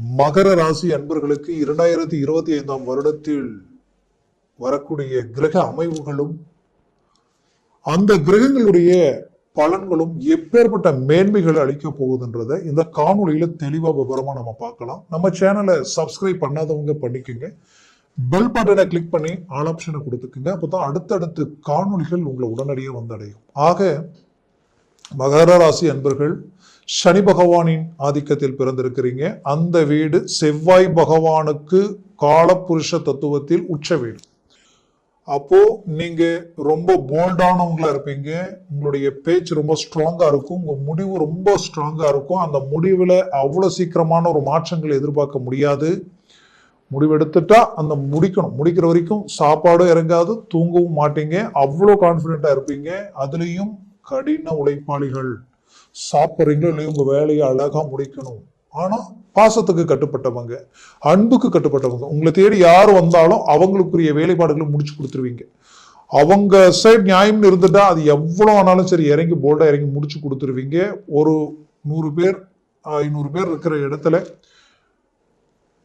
மகர ராசி அன்பர்களுக்கு இரண்டாயிரத்தி இருபத்தி ஐந்தாம் வருடத்தில் வரக்கூடிய கிரக அமைவுகளும் அந்த கிரகங்களுடைய பலன்களும் எப்பேற்பட்ட மேன்மைகளை அளிக்க போகுதுன்றதை இந்த காணொலியில தெளிவா விவரமா நம்ம பார்க்கலாம். நம்ம சேனலை சப்ஸ்கிரைப் பண்ணாதவங்க பண்ணிக்கோங்க. பெல் பட்டனை கிளிக் பண்ணி ஆல் ஆப்ஷனை கொடுத்துக்குங்க. அப்போதான் அடுத்தடுத்து காணொளிகள் உங்களை உடனடியாக வந்தடையும். ஆக மகர ராசி அன்பர்கள் சனி பகவானின் ஆதிக்கத்தில் பிறந்திருக்கிறீங்க. அந்த வீடு செவ்வாய் பகவானுக்கு காலப்புருஷ தத்துவத்தில் உச்ச வீடு. அப்போ நீங்க ரொம்ப போல்டானவங்களா இருப்பீங்க. உங்களுடைய பேச்சு ரொம்ப ஸ்ட்ராங்கா இருக்கும். உங்க முடிவு ரொம்ப ஸ்ட்ராங்கா இருக்கும். அந்த முடிவுல அவ்வளவு சீக்கிரமான ஒரு மாற்றங்களை எதிர்பார்க்க முடியாது. முடிவெடுத்துட்டா அந்த முடிக்கணும். முடிக்கிற வரைக்கும் சாப்பாடும் இறங்காது தூங்கவும் மாட்டீங்க. அவ்வளோ கான்ஃபிடென்ட்டாக இருப்பீங்க. அதுலேயும் கடின உழைப்பாளிகள். சாப்பிட்றீங்களோ இல்லையோ உங்கள் வேலையை அழகா முடிக்கணும். ஆனால் பாசத்துக்கு கட்டுப்பட்டவங்க அன்புக்கு கட்டுப்பட்டவங்க உங்களை தேடி யார் வந்தாலும் அவங்களுக்குரிய வேலைப்பாடுகளை முடிச்சு கொடுத்துருவீங்க. அவங்க சைட் நியாயம்னு இருந்துட்டா அது எவ்வளோ ஆனாலும் சரி இறங்கி போல்டாக இறங்கி முடிச்சு கொடுத்துருவீங்க. ஒரு நூறு பேர் ஐநூறு பேர் இருக்கிற இடத்துல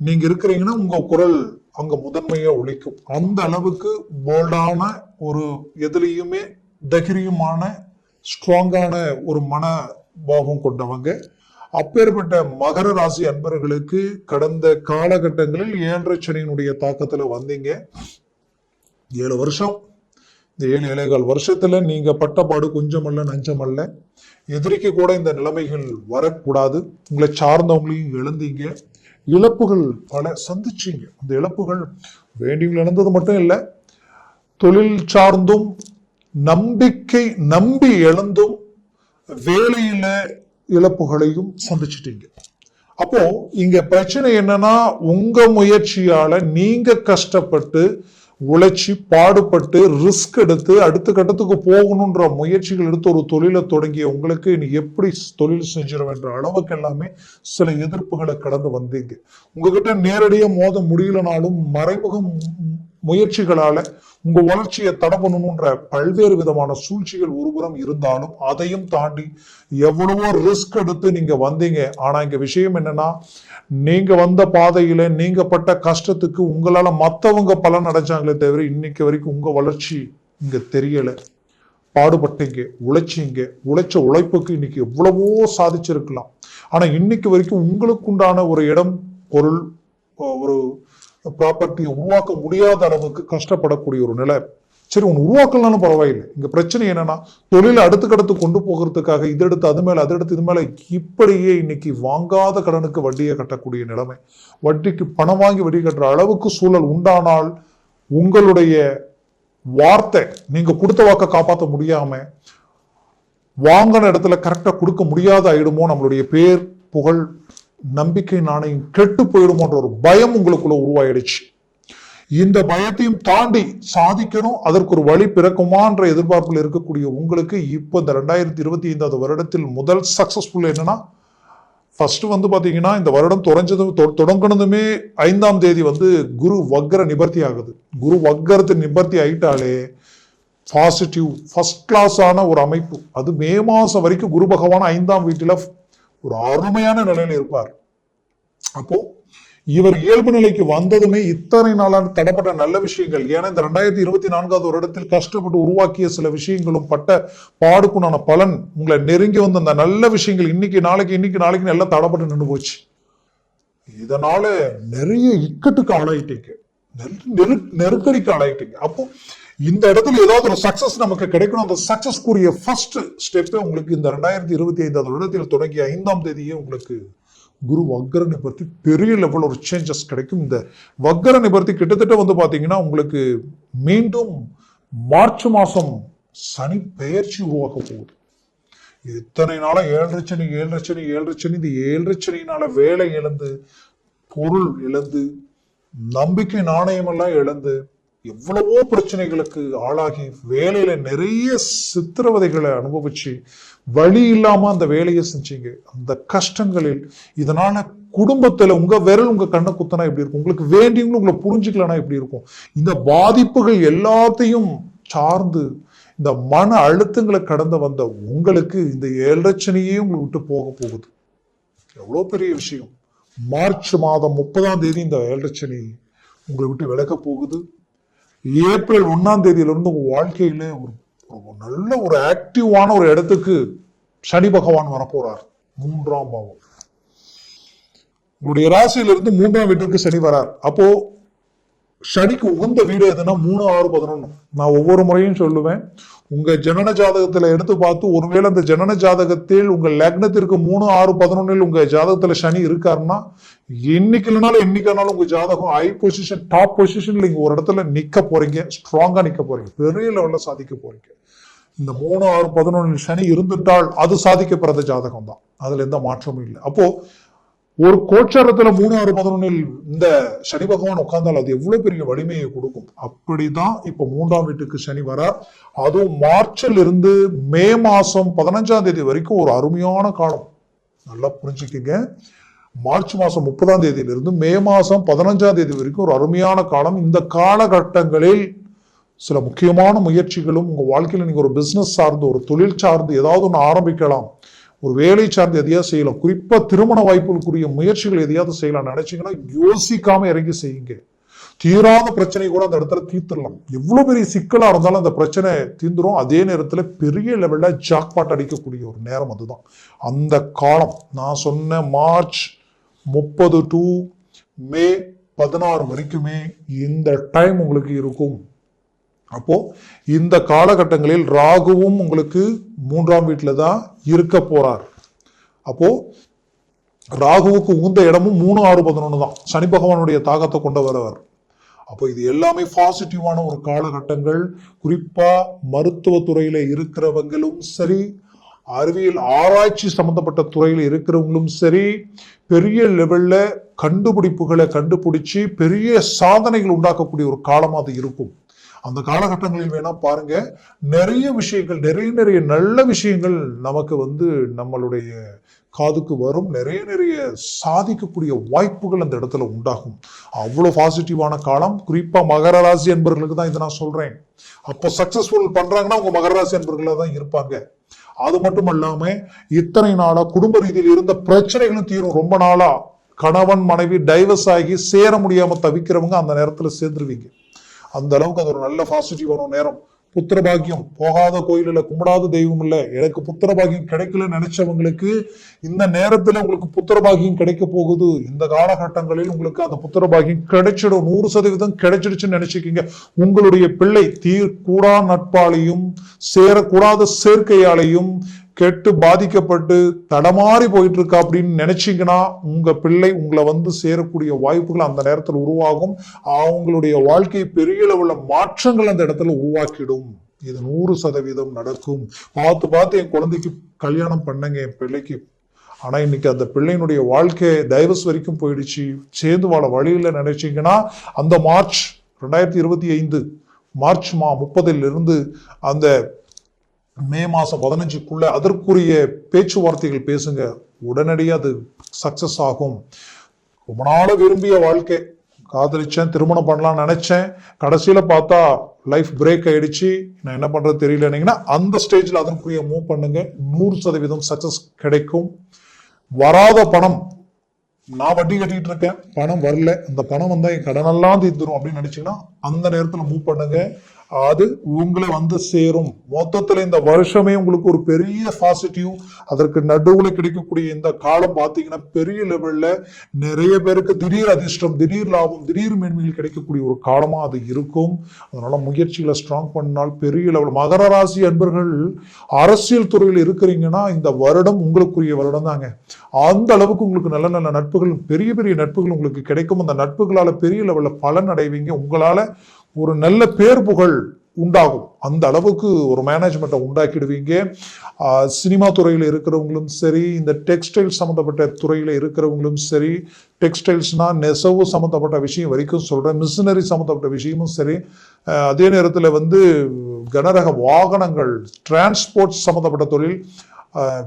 நீங்கள் இருக்கிறீங்கன்னா உங்கள் குரல் அங்கே முதன்மையாக ஒழிக்கும் அந்த அளவுக்கு போல்டான ஒரு எதுலேயுமே தைரியமான ஸ்ட்ராங்கான ஒரு மன பாவம் கொண்டவங்க. அப்பேற்பட்ட மகர ராசி அன்பர்களுக்கு கடந்த காலகட்டங்களில் ஏழரை சனியினுடைய தாக்கத்துல வந்தீங்க. ஏழு வருஷம். இந்த ஏழு ஏழேகால் வருஷத்துல நீங்க பட்டப்பாடு கொஞ்சமல்ல நஞ்சமல்ல. எதிரிக்கு கூட இந்த நிலைமைகள் வரக்கூடாது. உங்களை சார்ந்தவங்களையும் இழந்தீங்க. இழப்புகள் பல சந்திச்சீங்க. அந்த இழப்புகள் வேண்டியவங்க இழந்தது மட்டும் இல்லை தொழில் சார்ந்தும் நம்பிக்கை நம்பி இழந்தும் வேலையில இழப்புகளையும் சந்திச்சிட்டீங்க. அப்போ இங்க பிரச்சனை என்னன்னா உங்க முயற்சியால நீங்க கஷ்டப்பட்டு உழைச்சி பாடுபட்டு ரிஸ்க் எடுத்து அடுத்த கட்டத்துக்கு போகணுன்ற முயற்சிகள் எடுத்து ஒரு தொழிலை தொடங்கிய உங்களுக்கு நீ எப்படி தொழில் செஞ்சிருவேன்ற அளவுக்கு எல்லாமே சில எதிர்ப்புகளை கடந்து வந்தீங்க. உங்ககிட்ட நேரடியாக மோத முடியலனாலும் மறைமுகம் முயற்சிகளால உங்க வளர்ச்சியை தடை பண்ணணுன்ற பல்வேறு விதமான சூழ்ச்சிகள் ஒருபுறம் இருந்தாலும் அதையும் தாண்டி எவ்வளவோ ரிஸ்க் எடுத்து நீங்க வந்தீங்க. ஆனா இங்க விஷயம் என்னன்னா நீங்க வந்த பாதையில நீங்க பட்ட கஷ்டத்துக்கு உங்களால மத்தவங்க பலன் அடைஞ்சாங்களே தவிர இன்னைக்கு வரைக்கும் உங்க வளர்ச்சி இங்க தெரியல. பாடுபட்டீங்க உழைச்சிங்க உழைச்ச உழைப்புக்கு இன்னைக்கு எவ்வளவோ சாதிச்சிருக்கலாம். ஆனா இன்னைக்கு வரைக்கும் உங்களுக்கு உண்டான ஒரு இடம் பொருள் ஒரு ப்ராப்பர்ட்டியை உருவாக்க முடியாத அளவுக்கு கஷ்டப்படக்கூடிய ஒரு நிலை. சரி ஒன்று உருவாக்கலனாலும் பரவாயில்லை. இங்கே பிரச்சனை என்னன்னா தொழிலை அடுத்துக்கடுத்து கொண்டு போகிறதுக்காக இது எடுத்து அது மேலே அது எடுத்து இது மேலே இப்படியே இன்னைக்கு வாங்காத கடனுக்கு வட்டியை கட்டக்கூடிய நிலைமை. வட்டிக்கு பணம் வாங்கி வட்டி கட்டுற அளவுக்கு சூழல் உண்டானால் உங்களுடைய வார்த்தை நீங்கள் கொடுத்த வாக்க காப்பாற்ற முடியாமல் வாங்கின இடத்துல கரெக்டாக கொடுக்க முடியாத ஆயிடுமோ நம்மளுடைய பேர் புகழ் நம்பிக்கை நாணயம் கெட்டு போயிடுமோன்ற ஒரு பயம் உங்களுக்குள்ள உருவாயிடுச்சு. இந்த பயத்தையும் தாண்டி சாதிக்கணும் அதற்கு ஒரு வழி பிறக்குமான்ற எதிர்பார்ப்பில் இருக்கக்கூடிய உங்களுக்கு இப்போ இந்த ரெண்டாயிரத்தி இருபத்தி ஐந்தாவது வருடத்தில் முதல் சக்சஸ்ஃபுல் என்னன்னா ஃபர்ஸ்ட் வந்து பார்த்தீங்கன்னா இந்த வருடம் தொடஞ்சதும் தொ- ஐந்தாம் தேதி வந்து குரு வக்கர நிபர்த்தி ஆகுது. குரு வக்கரத்தை நிபர்த்தி ஆயிட்டாலே பாசிட்டிவ் ஃபர்ஸ்ட் கிளாஸான ஒரு அமைப்பு. அது மே மாதம் வரைக்கும் குரு பகவான் ஐந்தாம் வீட்டில் ஒரு அருமையான நிலையில இருப்பார். அப்போ இவர் இயல்பு நிலைக்கு வந்ததுமே இத்தனை நாளான தடப்பட்ட நல்ல விஷயங்கள். ஏன்னா இந்த ரெண்டாயிரத்தி இருபத்தி நான்காவது வருடத்தில் கஷ்டப்பட்டு உருவாக்கிய சில விஷயங்களும் பட்ட பாடுக்குண்டான பலன் உங்களை நெருங்கி வந்த அந்த நல்ல விஷயங்கள் இன்னைக்கு நாளைக்கு இன்னைக்கு நாளைக்கு எல்லாம் தடப்பட்டு நின்று போச்சு. இதனால நிறைய இக்கட்டுக்கு ஆளாயிட்டீங்க. நெரு- நெருக்கடிக்கு ஆளாயிட்டீங்க. அப்போ இந்த இடத்துல ஏதாவது ஒரு சக்சஸ் நமக்கு கிடைக்கணும். அந்த சக்சஸ்க்குரிய ஃபர்ஸ்ட் ஸ்டெப்பே உங்களுக்கு இந்த ரெண்டாயிரத்தி இருபத்தி ஐந்தாவது வருடத்தில் தொடங்கிய ஐந்தாம் தேதியே உங்களுக்கு குரு வக்கர நிபர்த்தி பெரிய லெவல் ஒரு சேஞ்சஸ் கிடைக்கும். இந்த வக்கர நிபர்த்தி கிட்டத்தட்ட வந்து பார்த்தீங்கன்னா உங்களுக்கு மீண்டும் மார்ச் மாதம் சனி பெயர்ச்சி உருவாக்க போகுது. இத்தனை நாளாக ஏழரை சனி ஏழரை சனி ஏழரை சனி இந்த ஏழரை சனினால வேலை இழந்து பொருள் இழந்து நம்பிக்கை நாணயமெல்லாம் இழந்து எவ்வளவோ பிரச்சனைகளுக்கு ஆளாகி வேலையில நிறைய சித்திரவதைகளை அனுபவிச்சு வழி இல்லாம அந்த வேலையை செஞ்சீங்க. அந்த கஷ்டங்களில் இதனால குடும்பத்துல உங்க விரல் உங்க கண்ணை குத்தனா எப்படி இருக்கும்? உங்களுக்கு வேண்டியவங்களும் உங்களை புரிஞ்சுக்கலனா எப்படி இருக்கும்? இந்த பாதிப்புகள் எல்லாத்தையும் சார்ந்து இந்த மன அழுத்தங்களை கடந்து வந்த உங்களுக்கு இந்த ஏழரச்சனையே உங்களை விட்டு போக போகுது. எவ்வளோ பெரிய விஷயம். மார்ச் மாதம் முப்பதாம் தேதி இந்த ஏழரை உங்களை விட்டு விலக போகுது. ஏப்ரல் ஒன்னாம் தேதியிலிருந்து உங்க வாழ்க்கையில ஒரு நல்ல ஒரு ஆக்டிவான ஒரு இடத்துக்கு சனி பகவான் வரப்போறார். மூன்றாம் பாவம். உங்களுடைய ராசியிலிருந்து மூன்றாம் வீட்டிற்கு சனி வரார். அப்போ சனிக்கு உகந்த வீடு எதுனா மூணு ஆறு பதினொன்று நான் ஒவ்வொரு முறையும் சொல்லுவேன். உங்க ஜனன ஜாதகத்துல எடுத்து பார்த்து ஒருவேளை அந்த ஜனன ஜாதகத்தில் உங்க லக்னத்திற்கு மூணு ஆறு பதினொன்னில் உங்க ஜாதகத்துல சனி இருக்காருன்னா என்னைக்கு இல்லைனாலும் என்னைக்கானாலும் உங்க ஜாதகம் ஹை பொசிஷன் டாப் பொசிஷன்ல நீங்க ஒரு இடத்துல நிக்க போறீங்க. ஸ்ட்ராங்கா நிக்க போறீங்க. பெரிய லெவல்ல சாதிக்க போறீங்க. இந்த மூணு ஆறு பதினொன்று சனி இருந்துட்டால் அது சாதிக்க பிறந்த ஜாதகம் தான் அதுல எந்த மாற்றமும் இல்லை. அப்போ ஒரு கோச்சாரத்துல மூணு ஆறு பதினொன்னில் இந்த சனி பகவான் உட்கார்ந்தால் அது எவ்வளவு பெரிய வலிமையை கொடுக்கும்? அப்படிதான் இப்ப மூன்றாம் வீட்டுக்கு சனி வரார் அதுவும் மார்ச்சில் இருந்து மே மாசம் பதினஞ்சாம் தேதி வரைக்கும் ஒரு அருமையான காலம். நல்லா புரிஞ்சுக்கங்க. மார்ச் மாசம் முப்பதாம் தேதியிலிருந்து மே மாசம் பதினஞ்சாம் தேதி வரைக்கும் ஒரு அருமையான காலம். இந்த காலகட்டங்களில் சில முக்கியமான முயற்சிகளும் உங்க வாழ்க்கையில நீங்க ஒரு பிசினஸ் சார்ந்து ஒரு தொழில் சார்ந்து ஏதாவது ஒன்று ஆரம்பிக்கலாம். ஒரு வேலை சார்ந்து எதையாவது செய்யலாம். குறிப்பாக திருமண வாய்ப்புகளுக்குரிய முயற்சிகள் எதையாவது செய்யலாம். நினைச்சீங்கன்னா யோசிக்காமல் இறங்கி செய்யுங்க. தீராத பிரச்சனை கூட அந்த இடத்துல தீர்த்துடலாம். எவ்வளோ பெரிய சிக்கலாக இருந்தாலும் அந்த பிரச்சனை தீர்ந்துரும். அதே நேரத்தில் பெரிய லெவலில் ஜாக்பாட் அடிக்கக்கூடிய ஒரு நேரம் அதுதான். அந்த காலம் நான் சொன்ன மார்ச் முப்பது டு மே பதினாறு வரைக்குமே இந்த டைம் உங்களுக்கு இருக்கும். அப்போது இந்த காலகட்டங்களில் ராகுவும் உங்களுக்கு மூன்றாம் வீட்டில் தான் இருக்க போறார். அப்போது ராகுவுக்கு உந்த இடமும் மூணு ஆறு பதினொன்று தான். சனி பகவானுடைய தாக்கத்தை கொண்டு வரவர். அப்போ இது எல்லாமே பாசிட்டிவான ஒரு காலகட்டங்கள். குறிப்பாக மருத்துவத்துறையில் இருக்கிறவங்களும் சரி அறிவியல் ஆராய்ச்சி சம்பந்தப்பட்ட துறையில் இருக்கிறவங்களும் சரி பெரிய லெவலில் கண்டுபிடிப்புகளை கண்டுபிடிச்சி பெரிய சாதனைகள் உண்டாக்கக்கூடிய ஒரு காலமாக அது இருக்கும். அந்த காலகட்டங்களில் வேணா பாருங்க நிறைய விஷயங்கள் நிறைய நிறைய நல்ல விஷயங்கள் நமக்கு வந்து நம்மளுடைய காதுக்கு வரும். நிறைய நிறைய சாதிக்கக்கூடிய வாய்ப்புகள் அந்த இடத்துல உண்டாகும். அவ்வளோ பாசிட்டிவான காலம். குறிப்பாக மகர ராசி என்பவர்களுக்கு தான் இதை நான் சொல்கிறேன் அப்போ சக்சஸ்ஃபுல் பண்ணுறாங்கன்னா அவங்க மகர ராசி என்பர்களாக தான் இருப்பாங்க. அது மட்டும் இல்லாமல் இத்தனை நாளாக குடும்ப ரீதியில் இருந்த பிரச்சனைகளும் தீரும். ரொம்ப நாளாக கணவன் மனைவி டைவர்ஸ் ஆகி சேர முடியாமல் தவிக்கிறவங்க அந்த நேரத்தில் சேர்ந்துருவீங்க. அந்த அளவுக்கு அது ஒரு நல்ல பாசிட்டிவான நேரம். புத்திர பாக்கியம் போகாத கோயிலில் கும்பிடாத தெய்வம் இல்ல. எனக்கு புத்திர பாக்கியம் கிடைக்கலன்னு நினைச்சவங்களுக்கு இந்த நேரத்துல உங்களுக்கு புத்திர பாக்கியம் கிடைக்க போகுது. இந்த காலகட்டங்களில் உங்களுக்கு அந்த புத்திர பாக்கியம் கிடைச்சிடும். நூறு சதவீதம் கிடைச்சிடுச்சுன்னு நினைச்சுக்கீங்க. உங்களுடைய பிள்ளை தீர் கூடா நட்பாலையும் சேரக்கூடாத சேர்க்கையாலையும் கெட்டு பாதிக்கப்பட்டு தடமாறி போயிட்டு இருக்கா அப்படின்னு நினைச்சிங்கன்னா உங்க பிள்ளை உங்களை வந்து சேரக்கூடிய வாய்ப்புகள் அந்த நேரத்தில் உருவாகும். அவங்களுடைய வாழ்க்கையை பெரிய அளவில் மாற்றங்கள் அந்த இடத்துல உருவாக்கிடும். இது நூறு சதவீதம் நடக்கும். பார்த்து பார்த்து என் குழந்தைக்கு கல்யாணம் பண்ணுங்க என் பிள்ளைக்கு. ஆனா இன்னைக்கு அந்த பிள்ளையினுடைய வாழ்க்கை டைவர்ஸ் வரைக்கும் போயிடுச்சு. சேர்ந்து வாழ வழியில் நினைச்சிங்கன்னா அந்த மார்ச் ரெண்டாயிரத்தி இருபத்தி ஐந்து மார்ச் மா முப்பதிலிருந்து அந்த மே மாதம் பதினஞ்சுக்குள்ள அதற்குரிய பேச்சுவார்த்தைகள் பேசுங்க. உடனடியாக அது சக்சஸ் ஆகும். ரொம்ப நாள விரும்பிய வாழ்க்கை. காதலிச்சேன் திருமணம் பண்ணலாம்னு நினைச்சேன். கடைசியில பார்த்தா லைஃப் பிரேக் ஆயிடுச்சு. நான் என்ன பண்றது தெரியலனீங்கன்னா அந்த ஸ்டேஜ்ல அதற்குரிய மூவ் பண்ணுங்க. நூறு சதவீதம் சக்சஸ் கிடைக்கும். வராத பணம். நான் வட்டி கட்டிட்டு இருக்கேன். பணம் வரல. அந்த பணம் வந்தா என் கடனெல்லாம் தீர்ந்துரும் அப்படின்னு நினைச்சீங்கன்னா அந்த நேரத்துல மூவ் பண்ணுங்க. அது உங்களை வந்து சேரும். மொத்தத்துல இந்த வருஷமே உங்களுக்கு ஒரு பெரிய பாசிட்டிவ் அதற்கு நடுவுல கிடைக்கக்கூடிய இந்த காலம் பாத்தீங்கன்னா பெரிய லெவல்ல நிறைய பேருக்கு திடீர் அதிர்ஷ்டம் திடீர் லாபம் திடீர் மேன்மையில் கிடைக்கக்கூடிய ஒரு காலமா அது இருக்கும். அதனால முயற்சிகளை ஸ்ட்ராங் பண்ணால் பெரிய லெவல் மகர ராசி அன்பர்கள் அரசியல் துறையில் இருக்கிறீங்கன்னா இந்த வருடம் உங்களுக்குரிய வருடம் தாங்க. அந்த அளவுக்கு உங்களுக்கு நல்ல நல்ல நட்புகள் பெரிய பெரிய நட்புகள் உங்களுக்கு கிடைக்கும். அந்த நட்புகளால பெரிய லெவல்ல பலன் அடைவீங்க. உங்களால ஒரு நல்ல பேர் புகழ் உண்டாகும். அந்த அளவுக்கு ஒரு மேனேஜ்மெண்ட்டை உண்டாக்கிடுவீங்க. சினிமா துறையில் இருக்கிறவங்களும் சரி இந்த டெக்ஸ்டைல் சம்மந்தப்பட்ட துறையில் இருக்கிறவங்களும் சரி டெக்ஸ்டைல்ஸ்னா நெசவு சம்மந்தப்பட்ட விஷயம் வரைக்கும் சொல்கிறேன் மிஷினரி சம்மந்தப்பட்ட விஷயமும் சரி. அதே நேரத்தில் வந்து கனரக வாகனங்கள் டிரான்ஸ்போர்ட் சம்மந்தப்பட்ட தொழில்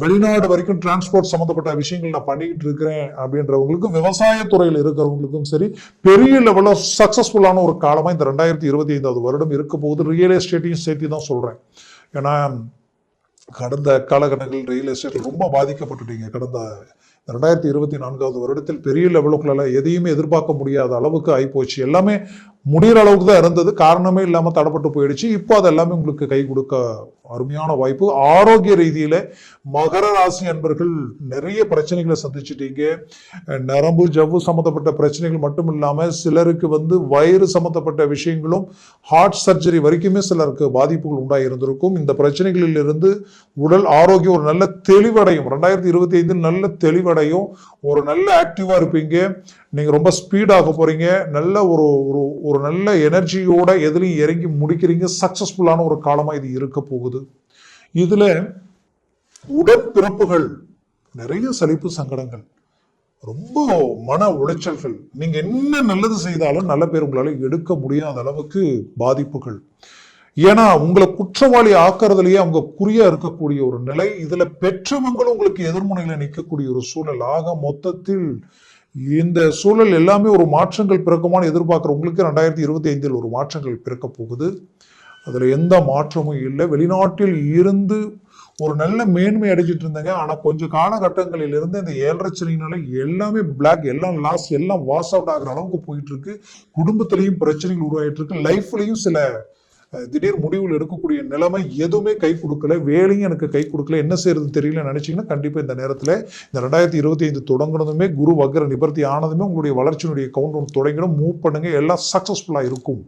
வெளிநாடு வரைக்கும் டிரான்ஸ்போர்ட் சம்மந்தப்பட்ட விஷயங்கள் நான் பண்ணிக்கிட்டு இருக்கிறேன் அப்படின்றவங்களுக்கும் விவசாயத்துறையில் இருக்கிறவங்களுக்கும் சரி பெரிய லெவலில் சக்ஸஸ்ஃபுல்லான ஒரு காலமாக இந்த ரெண்டாயிரத்தி இருபத்தி ஐந்தாவது வருடம் இருக்க போகுது. ரியல் எஸ்டேட்டையும் சேர்த்து தான் சொல்கிறேன் ஏன்னா கடந்த காலகட்டங்களில் ரியல் எஸ்டேட் ரொம்ப பாதிக்கப்பட்டுட்டீங்க. கடந்த ரெண்டாயிரத்தி இருபத்தி நான்காவது வருடத்தில் பெரிய லெவலுக்குள்ள எதையுமே எதிர்பார்க்க முடியாத அளவுக்கு ஆகிப்போச்சு எல்லாமே முடிகிற அளவுக்கு தான் இருந்தது. காரணமே இல்லாமல் தடப்பட்டு போயிடுச்சு. இப்போ அது எல்லாமே உங்களுக்கு கை கொடுக்க அருமையான வாய்ப்பு. ஆரோக்கிய ரீதியில் மகர ராசி அன்பர்கள் நிறைய பிரச்சனைகளை சந்திச்சிட்டீங்க. நரம்பு ஜவ்வு சம்மந்தப்பட்ட பிரச்சனைகள் மட்டும் இல்லாமல் சிலருக்கு வந்து வயிறு சம்மந்தப்பட்ட விஷயங்களும் ஹார்ட் சர்ஜரி வரைக்குமே சிலருக்கு பாதிப்புகள் உண்டாகி இருந்திருக்கும் இந்த பிரச்சனைகளில் இருந்து உடல் ஆரோக்கியம் ஒரு நல்ல தெளிவடையும். ரெண்டாயிரத்தி இருபத்தி ஐந்தில் நல்ல தெளிவடையும். ஒரு நல்ல ஆக்டிவாக இருப்பீங்க. நீங்கள் ரொம்ப ஸ்பீடாக போகிறீங்க நல்ல ஒரு ஒரு ஒரு நல்ல எனர்ஜியோட எதுலையும் இறங்கி முடிக்கிறீங்க. சக்சஸ்ஃபுல்லான ஒரு காலமா இது இருக்க போகுது. இதுல உடன்பிறப்புகள் நிறைய சலிப்பு சங்கடங்கள் ரொம்ப மன உளைச்சல்கள். நீங்க என்ன நல்லது செய்தாலும் நல்ல பேர் உங்களால எடுக்க முடியாத அளவுக்கு பாதிப்புகள். ஏன்னா உங்களை குற்றவாளி ஆக்குறதுலயே அவங்க குறியா இருக்கக்கூடிய ஒரு நிலை இதுல பெற்றவங்களும் உங்களுக்கு எதிர்முனையில நிற்கக்கூடிய ஒரு சூழல். ஆக மொத்தத்தில் இந்த சூழல் எல்லாமே ஒரு மாற்றங்கள் பிறக்குமான்னு எதிர்பார்க்குற உங்களுக்கு ரெண்டாயிரத்தி இருபத்தி ஐந்தில் ஒரு மாற்றங்கள் பிறக்க போகுது. அதில் எந்த மாற்றமும் இல்லை. வெளிநாட்டில் இருந்து ஒரு நல்ல மேன்மை அடைஞ்சிட்டு இருந்தாங்க. ஆனால் கொஞ்சம் காலகட்டங்களில் இருந்து இந்த ஏழரை எல்லாமே பிளாக் எல்லாம் லாஸ் எல்லாம் வாஷ் அவுட் ஆகுற அளவுக்கு போயிட்டு இருக்கு. குடும்பத்திலையும் பிரச்சனைகள் உருவாகிட்டு இருக்கு. லைஃப்லையும் சில திடீர் முடிவுகள் எடுக்கக்கூடிய நிலைமை எதுவுமே கை கொடுக்கல. வேலையும் எனக்கு கை கொடுக்கல. என்ன செய்யறது தெரியல நினைச்சீங்கன்னா கண்டிப்பா இந்த நேரத்துல இந்த ரெண்டாயிரத்தி இருபத்தி ஐந்து தொடங்கினதுமே குரு வக்ர நிபர்த்தி ஆனதுமே உங்களுடைய வளர்ச்சியினுடைய கவுண்ட் ஒன்று தொடங்கிடும். மூவ் பண்ணுங்க. எல்லாம் சக்சஸ்ஃபுல்லா இருக்கும்.